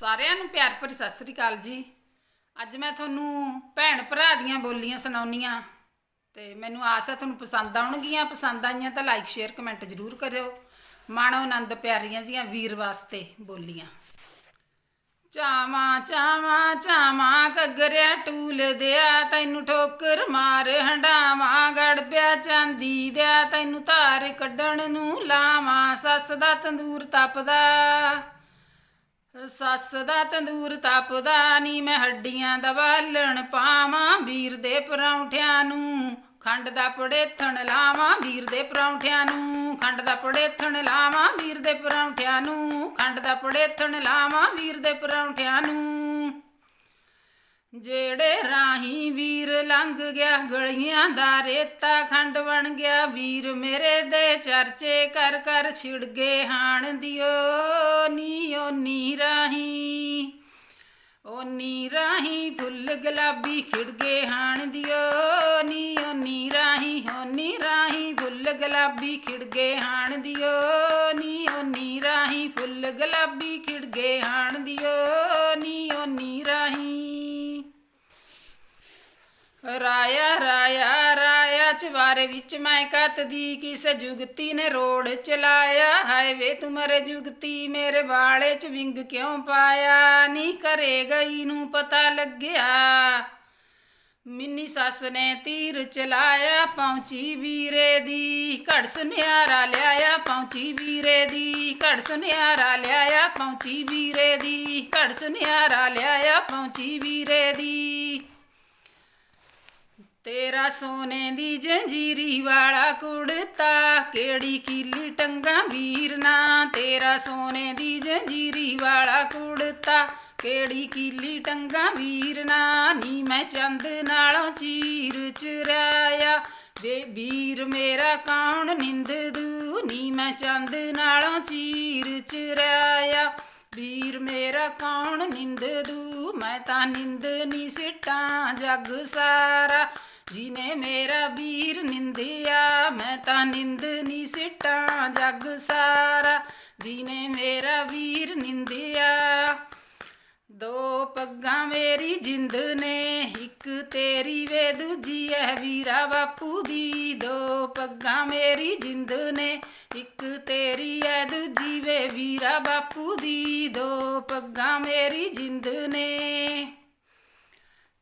ਸਾਰਿਆਂ ਨੂੰ ਪਿਆਰ ਭਰੀ ਸਤਿ ਸ੍ਰੀ ਅਕਾਲ ਜੀ। ਅੱਜ ਮੈਂ ਤੁਹਾਨੂੰ ਭੈਣ ਭਰਾ ਦੀਆਂ ਬੋਲੀਆਂ ਸੁਣਾਉਣੀਆਂ ਤੇ ਮੈਨੂੰ ਆਸ ਹੈ ਤੁਹਾਨੂੰ ਪਸੰਦ ਆਉਣਗੀਆਂ। ਪਸੰਦ ਆਈਆਂ ਤਾਂ ਲਾਈਕ ਸ਼ੇਅਰ ਕਮੈਂਟ ਜ਼ਰੂਰ ਕਰਿਓ। ਮਾਣੋ ਆਨੰਦ ਪਿਆਰੀਆਂ ਜੀਆਂ ਵੀਰ ਵਾਸਤੇ ਬੋਲੀਆਂ। ਚਾਵਾਂ ਚਾਵਾਂ ਚਾਵਾਂ ਕਗਰਿਆ ਟੂਲ ਦਿਆ, ਤੈਨੂੰ ਠੋਕਰ ਮਾਰ ਹੰਡਾਵਾਂ ਗੜਬਿਆ ਚਾਂਦੀ ਦਿਆ, ਤੈਨੂੰ ਧਾਰ ਕੱਢਣ ਨੂੰ ਲਾਵਾਂ, ਸੱਸ ਦਾ ਤੰਦੂਰ ਤਪਦਾ। ਸੱਸ ਦਾ ਤੰਦੂਰ ਤਪਦਾ ਨੀ, ਮੈਂ ਹੱਡੀਆਂ ਦਾ ਬਾਲਣ ਪਾਵਾਂ ਵੀਰ ਦੇ ਪਰੌਂਠਿਆਂ ਨੂੰ ਖੰਡ ਦਾ ਪੜੇਥਣ ਲਾਵਾਂ ਵੀਰ ਦੇ ਪਰੌਂਠਿਆਂ ਨੂੰ ਖੰਡ ਦਾ ਪੜੇਥਣ ਲਾਵਾਂ ਵੀਰ ਦੇ ਪਰੌਂਠਿਆਂ ਨੂੰ ਖੰਡ ਦਾ ਪੜੇਥਣ ਲਾਵਾਂ ਵੀਰ ਦੇ ਪਰੌਂਠਿਆਂ ਨੂੰ ਜਿਹੜੇ ਰਾਹੀ ਵੀਰ ਲੰਘ ਗਿਆ, ਗਲੀਆਂ ਦਾ ਰੇਤਾ ਖੰਡ ਬਣ ਗਿਆ। ਵੀਰ ਮੇਰੇ ਦੇ ਚਰਚੇ ਕਰ ਕਰ ਛਿੜ ਗਏ ਹਾਣ ਦਿਓ ਨੀ, ਓ ਨੀ ਰਾਹੀ। ਓ ਨੀ ਰਾਹੀ ਫੁੱਲ ਗੁਲਾਬੀ ਖਿੜ ਗਏ ਹਾਣ ਦਿਓ ਨੀ, ਓ ਨੀ ਰਾਹੀ, ਓ ਨੀ ਰਾਹੀ ਫੁੱਲ ਗੁਲਾਬੀ ਖਿੜ ਗਏ ਹਾਣ ਦਿਓ ਨੀ, ਓ ਨੀ ਰਾਹੀ ਫੁੱਲ ਗੁਲਾਬੀ ਖਿੜ ਗਏ ਹਾਣ ਰਾਇਆ ਵਿੱਚ ਮੈਂ ਕੱਤਦੀ, ਕਿਸ ਜੁਗਤੀ ਨੇ ਰੋੜ ਚਲਾਇਆ? ਹਾਏ ਵੇ ਤੁਮਰੇ ਜੁਗਤੀ ਮੇਰੇ ਬਾਲੇ ਚ ਵਿੰਗ ਕਿਉਂ ਪਾਇਆ? ਨੀ ਕਰੇ ਗਈ ਨੂੰ ਪਤਾ ਲੱਗਿਆ। ਮਿੰਨੀ ਸੱਸ ਨੇ ਤੀਰ ਚਲਾਇਆ, ਪਹੁੰਚੀ ਵੀਰੇ ਦੀ। ਘੜ ਸੁਨਿਆਰਾ ਲਿਆਇਆ, ਪਹੁੰਚੀ ਵੀਰੇ ਦੀ। ਘੜ ਸੁਨਿਆਰਾ ਲਿਆਇਆ, ਪਹੁੰਚੀ ਵੀਰੇ ਦੀ। ਘੜ ਸੁਨਿਆਰਾ ਲਿਆਇਆ, ਪਹੁੰਚੀ ਵੀਰੇ ਦੀ। ਤੇਰਾ ਸੋਨੇ ਦੀ ਜੰਜੀਰੀ ਵਾਲਾ ਕੁੜਤਾ, ਕਿਹੜੀ ਕੀਲੀ ਟੰਗਾ ਵੀਰ ਨਾ ਤੇਰਾ ਸੋਨੇ ਦੀ ਜੰਜੀਰੀ ਵਾਲਾ ਕੁੜਤਾ, ਕਿਹੜੀ ਕੀਲੀ ਟੰਗਾ ਵੀਰ ਨਾ ਨੀ ਮੈਂ ਚੰਦ ਨਾਲੋਂ ਚੀਰ ਚੁਰਾਇਆ। ਵੇ ਵੀਰ, ਮੇਰਾ ਕੌਣ ਨਿੰਦ ਦੂ? ਨੀ ਮੈਂ ਚੰਦ ਨਾਲੋਂ ਚੀਰ ਚੁਰਾਇਆ। ਵੀਰ, ਮੇਰਾ ਕੌਣ ਨਿੰਦ ਦੂ? ਮੈਂ ਤਾਂ ਨਿੰਦ ਨੀ ਸਿੱਟਾਂ ਜੱਗ ਸਾਰਾ। ਜਿਨੇ ਮੇਰਾ ਵੀਰ ਨਿੰਦਿਆ, ਮੈਂ ਤਾਂ ਨਿੰਦ ਨੀ ਸਿੱਟਾਂ ਜੱਗ ਸਾਰਾ। ਜਿਨੇ ਮੇਰਾ ਵੀਰ ਨਿੰਦਿਆ, ਦੋ ਪੱਗਾਂ ਮੇਰੀ ਜਿੰਦ ਨੇ, ਇੱਕ ਤੇਰੀ ਵੇ, ਦੂਜੀ ਐ ਵੀਰਾ ਬਾਪੂ ਦੀ। ਦੋ ਪੱਗਾਂ ਮੇਰੀ ਜਿੰਦ ਨੇ, ਇੱਕ ਤੇਰੀ ਐ, ਦੂਜੀ ਵੇ ਵੀਰਾ ਬਾਪੂ ਦੀ। ਦੋ ਪੱਗਾਂ ਮੇਰੀ ਜਿੰਦ ਨੇ।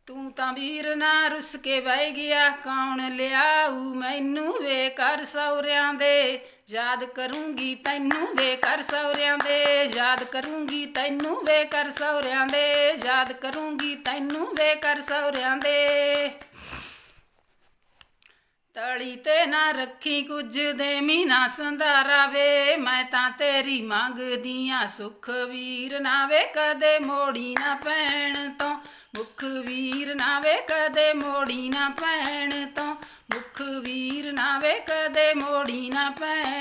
ਤੂੰ ਤਾਂ ਵੀਰ ਨਾ ਰੁੱਸ ਕੇ ਬਹਿ ਗਿਆ, ਕੌਣ ਲਿਆਊ ਮੈਨੂੰ ਵੇ ਕਰ ਸੌਰਿਆਂ ਦੇ? ਯਾਦ ਕਰੂੰਗੀ ਤੈਨੂੰ ਵੇ ਕਰ ਸੌਰਿਆਂ ਦੇ, ਯਾਦ ਕਰੂੰਗੀ ਤੈਨੂੰ ਵੇ ਕਰ ਸੌਰਿਆਂ ਦੇ, ਯਾਦ ਕਰੂੰਗੀ ਤੈਨੂੰ ਵੇ ਕਰ ਸੌਰਿਆਂ ਦੇ। ਤਲੀ ਤੇ ਨਾ ਰੱਖੀ ਕੁਝ ਦੇ ਮੀਨਾ ਸੰਧਾਰਾ ਵੇ। ਮੈਂ ਤਾਂ ਤੇਰੀ ਮੰਗਦੀਆਂ ਸੁਖ ਵੀਰ ਨਾ ਵੇ, ਕਦੇ ਮੋੜੀ ਨਾ ਪੈਣ ਤੋਂ। ਮੁਖ ਵੀਰ ਨਾ ਵੇ, ਕਦੇ ਮੋੜੀ ਨਾ ਪੈਣ ਤੋਂ। ਮੁਖ ਵੀਰ ਨਾ ਵੇ, ਕਦੇ ਮੋੜੀ ਨਾ ਪੈਣ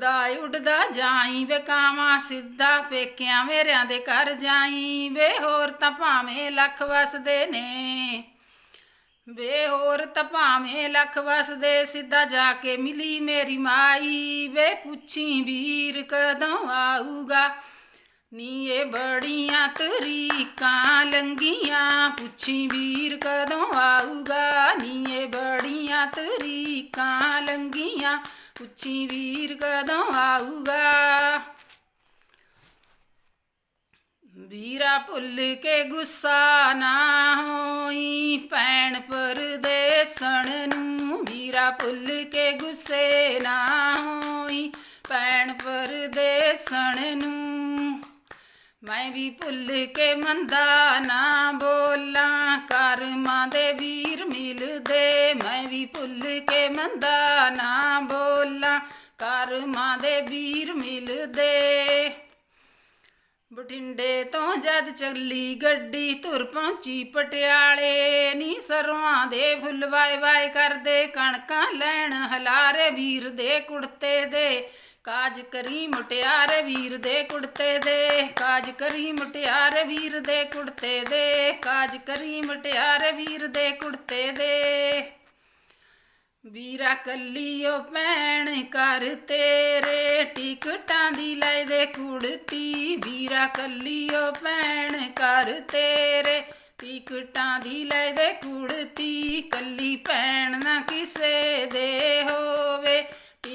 ਉੜਦਾ ਉੜਦਾ ਜਾਈ ਵੇ ਕਾਵਾਂ ਸਿੱਧਾ ਪੇਕਿਆਂ ਮੇਰਿਆਂ ਦੇ ਘਰ ਜਾਈ ਵੇ ਹੋਰ ਤਾਂ ਭਾਵੇਂ ਲੱਖ ਵਸਦੇ ਨੇ। ਵੇ ਹੋਰ ਤਾਂ ਭਾਵੇਂ ਲੱਖ ਵਸਦੇ, ਸਿੱਧਾ ਜਾ ਕੇ ਮਿਲੀ ਮੇਰੀ ਮਾਈ ਵੇ ਪੁੱਛੀ ਵੀਰ ਕਦੋਂ ਆਊਗਾ। ਨੀ ਇਹ ਬੜੀਆਂ ਤਰੀਕਾਂ ਲੰਗੀਆਂ, ਪੁੱਛੀ ਵੀਰ ਕਦੋਂ ਆਊਗਾ। ਨੀ ਇਹ ਬੜੀਆਂ ਤਰੀਕਾਂ ਲੰਗੀਆਂ ਪੁੱਛੀ ਵੀਰ ਕਦੋਂ ਆਊਗਾ? ਵੀਰਾ ਭੁੱਲ ਕੇ ਗੁੱਸਾ ਨਾ ਹੋਈ, ਭੈਣ ਪਰਦੇਸਣ ਨੂੰ ਵੀਰਾ ਭੁੱਲ ਕੇ ਗੁੱਸੇ ਨਾ ਹੋਈ, ਭੈਣ ਪਰਦੇਸਣ ਨੂੰ। ਮੈਂ ਵੀ ਭੁੱਲ ਕੇ ਮੰਦਾ ਨਾ ਬੋਲਾਂ, ਕਰਮਾਂ ਦੇ ਵੀਰ ਮਿਲਦੇ ਮੈਂ ਵੀ ਭੁੱਲ ਕੇ ਮੰਦਾ ਨਾ ਬੋਲਾਂ। ਕਰਮਾਂ ਦੇ ਵੀਰ ਮਿਲਦੇ। ਬਠਿੰਡੇ ਤੋਂ ਜਦ ਚੱਲੀ ਗੱਡੀ ਤੁਰ ਪਹੁੰਚੀ ਪਟਿਆਲੇ। ਨੀ ਸਰਵਾਂ ਦੇ ਫੁੱਲ ਵਾਏ ਵਾਏ ਕਰਦੇ, ਕਣਕਾਂ ਲੈਣ ਹਲਾਰੇ ਵੀਰ ਦੇ ਕੁੜਤੇ ਦੇ। ਕਾਜ ਕਰੀ ਮੁਟਿਆਰ ਵੀਰ ਦੇ ਕੁੜਤੇ ਦੇ, ਕਾਜ ਕਰੀ ਮੁਟਿਆਰ ਵੀਰ ਦੇ ਕੁੜਤੇ ਦੇ, ਕਾਜ ਕਰੀ ਮੁਟਿਆਰ ਵੀਰ ਦੇ ਕੁੜਤੇ ਦੇ। ਵੀਰਾ ਕੱਲੀਓ ਭੈਣ ਕਰ ਤੇਰੇ, ਟਿਕਟਾਂ ਦੀ ਲੈ ਦੇ ਕੁੜਤੀ। ਵੀਰਾ ਕੱਲੀਓ ਭੈਣ ਕਰ ਤੇਰੇ, ਟਿਕਟਾਂ ਦੀ ਲੈ ਦੇ ਕੁੜਤੀ। ਕੱਲੀ ਭੈਣ ਨਾ ਕਿਸੇ ਦੇ ਹੋਵੇ।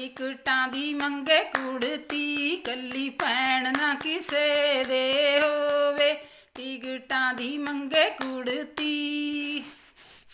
ਟਿਕਟਾਂ ਦੀ ਮੰਗੇ ਕੁੜਤੀ ਕੱਲੀ ਭੈਣ ਨਾ ਕਿਸੇ ਦੇ ਹੋਵੇ। ਟਿਕਟਾਂ ਦੀ ਮੰਗੇ ਕੁੜਤੀ।